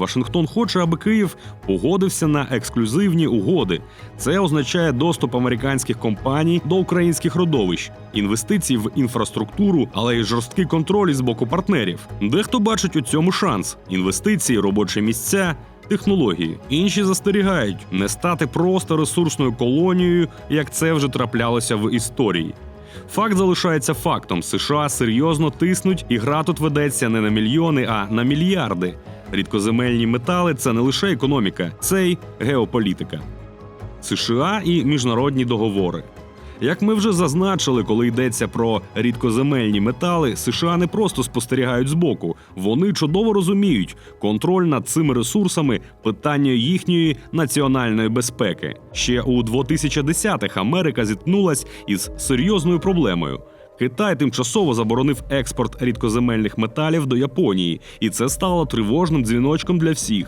Вашингтон хоче, аби Київ погодився на ексклюзивні угоди. Це означає доступ американських компаній до українських родовищ, інвестиції в інфраструктуру, але й жорсткий контроль з боку партнерів. Дехто бачить у цьому шанс: інвестиції, робочі місця. Технології інші застерігають не стати просто ресурсною колонією, як це вже траплялося в історії. Факт залишається фактом: США серйозно тиснуть, і гра тут ведеться не на мільйони, а на мільярди. Рідкоземельні метали це не лише економіка, це й геополітика. США і міжнародні договори. Як ми вже зазначили, коли йдеться про рідкоземельні метали, США не просто спостерігають збоку, вони чудово розуміють, контроль над цими ресурсами питання їхньої національної безпеки. Ще у 2010-х Америка зіткнулась із серйозною проблемою. Китай тимчасово заборонив експорт рідкоземельних металів до Японії, і це стало тривожним дзвіночком для всіх.